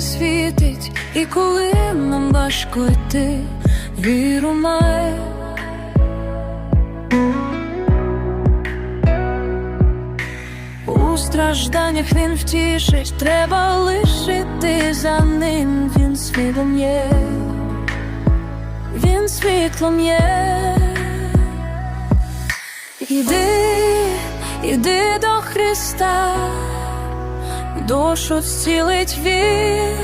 світить, і коли нам важко йти, віру має. У стражданнях він втішить, треба лишити за ним, він світлом є, він світлом є. Іди, іди до Христа, душу зцілить він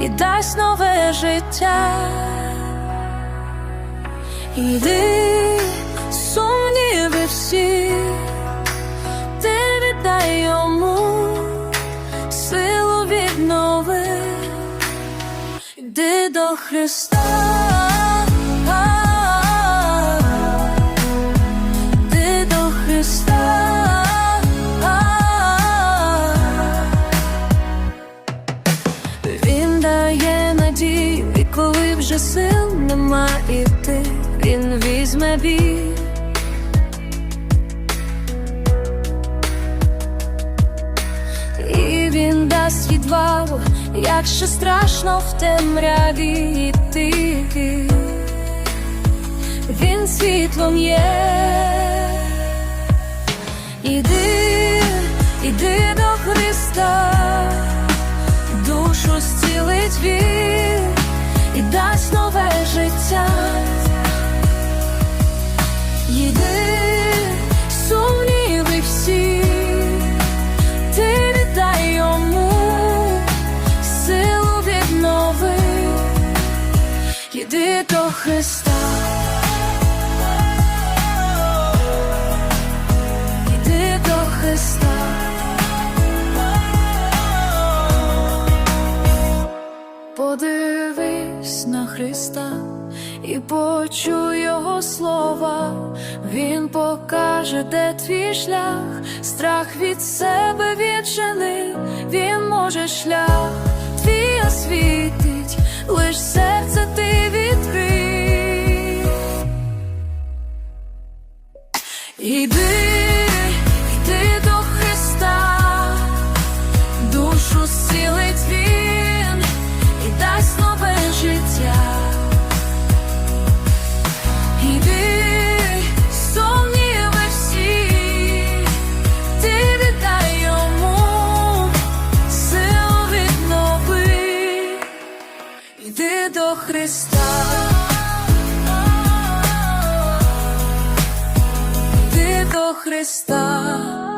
і дасть нове життя. Іди, сумніви всі, ти віддай йому силу віднови, іди до Христа. Вже сил нема іти, він візьме біль. І він дасть відвагу, якщо страшно в темряві йти. Він світлом є. Іди, іди до Христа, душу зцілить він дасть нове життя. Йди, сумніви всі, ти віддай йому силу віднови, йди до Христа. Іди до Христа. Подивись на Христа і почуй Його слова, Він покаже, де твій шлях, страх від себе віджени, Він може шлях. Твій освітить, лиш серце ти відкрий. Іди до Христа. Іди до Христа.